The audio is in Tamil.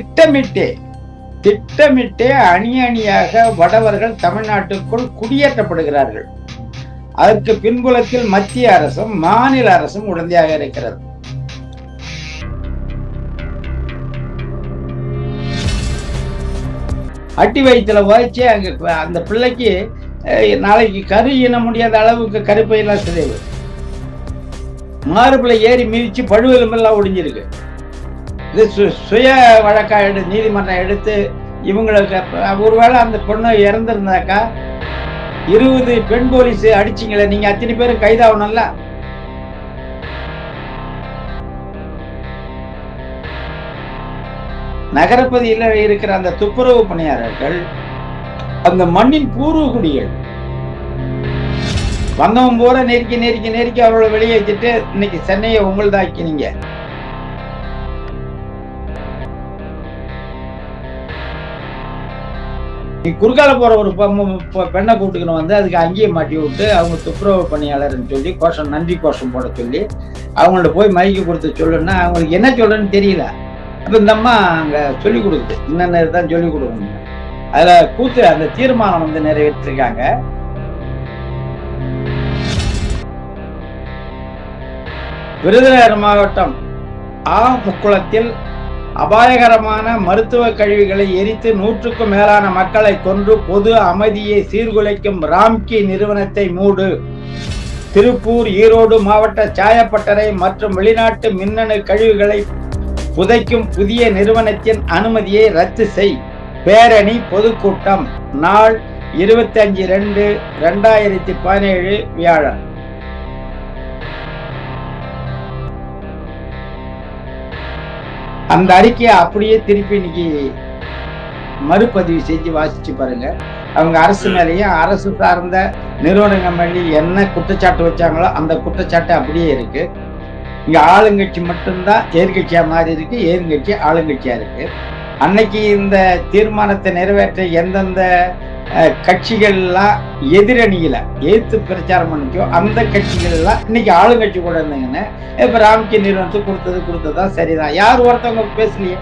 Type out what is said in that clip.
திட்டமிட்டே திட்டமிட்டே அணி அணியாக வடவர்கள் தமிழ்நாட்டுக்குள் குடியேற்றப்படுகிறார்கள். அதற்கு பின்புலத்தில் மத்திய அரசும் மாநில அரசும் உடந்தையாக இருக்கிறது. அட்டி வயிற்றுல வச்சு அங்க அந்த பிள்ளைக்கு நாளைக்கு கரு ஈன முடியாத அளவுக்கு கருப்பையெல்லாம் சிதைவு. மாறுபிள்ளை ஏறி மிதிச்சு பழுவெலும்பெல்லாம் ஒடிஞ்சிருக்கு. இது சு- சுய வழக்காக எடு நீதிமன்றம் எடுத்து இவங்களுக்கு ஒருவேளை அந்த பொண்ணு இறந்திருந்தாக்கா இருபது பெண் போலீஸ் அடிச்சிங்களே நீங்க அத்தனை பேரும் கைதாகணும்ல? நகரப்பகுதியில் இருக்கிற அந்த துப்புரவு பணியாளர்கள் அந்த மண்ணின் பூர்வகுடிகள் வந்தவன் போற நெருக்கி நெருக்கி நெருக்கி அவர்களை வெளியேற்றிட்டு இன்னைக்கு சென்னையை உங்களுதாக்கினீங்க. நீ குறுக்கால போற ஒரு பெண்ணை கூட்டுக்கணும் வந்து அதுக்கு அங்கேயே மாட்டி விட்டு அவங்க துப்புரவு பணியாளர்னு சொல்லி கோஷம் நன்றி கோஷம் போட சொல்லி அவங்கள்ட்ட போய் மைக்கு கொடுத்து சொல்லுன்னா அவங்களுக்கு என்ன சொல்றேன்னு தெரியல. அப்போ இந்த அம்மா அங்கே சொல்லி கொடுக்குது. என்னென்ன தான் சொல்லிக் கொடுக்கணும். அதில் கூத்து அந்த தீர்மானம் வந்து நிறைவேற்றிருக்காங்க. விருதுநகர் மாவட்டம் ஆ முக்குளத்தில் அபாயகரமான மருத்துவ கழிவுகளை எரித்து நூற்றுக்கும் மேலான மக்களை கொன்று பொது அமைதியை சீர்குலைக்கும் ராம்கி நிறுவனத்தை மூடு. திருப்பூர் ஈரோடு மாவட்ட சாயப்பட்டறை மற்றும் வெளிநாட்டு மின்னணு கழிவுகளை புதைக்கும் புதிய நிறுவனத்தின் அனுமதியை ரத்து செய். பேரணி பொதுக்கூட்டம். நாள் இருபத்தி அஞ்சு ரெண்டு ரெண்டாயிரத்தி பதினேழு வியாழன். அந்த அறிக்கையை அப்படியே திருப்பி இன்னைக்கு மறுபதிவு செஞ்சு வாசிச்சு பாருங்க. அவங்க அரசு மேலேயும் அரசு சார்ந்த நிறுவனங்கள் மேலேயும் என்ன குற்றச்சாட்டு வச்சாங்களோ அந்த குற்றச்சாட்டு அப்படியே இருக்கு. இங்க ஆளுங்கட்சி மட்டும்தான் எதிர்கட்சியா மாறி இருக்கு எதிர்கட்சி ஆளுங்கட்சியா இருக்கு. அன்னைக்கு இந்த தீர்மானத்தை நிறைவேற்ற எந்தெந்த கட்சிகள்லாம் எதிரணியில எதிர்த்து பிரச்சாரம் பண்ணிக்கோ அந்த கட்சிகள்லாம் இன்னைக்கு ஆளுங்கட்சி கூட இருந்தாங்கன்னு இப்ப ராம்கி நிறுவனத்துக்கு கொடுத்தது கொடுத்ததா சரிதான். யார் ஒருத்தவங்க பேசலையே?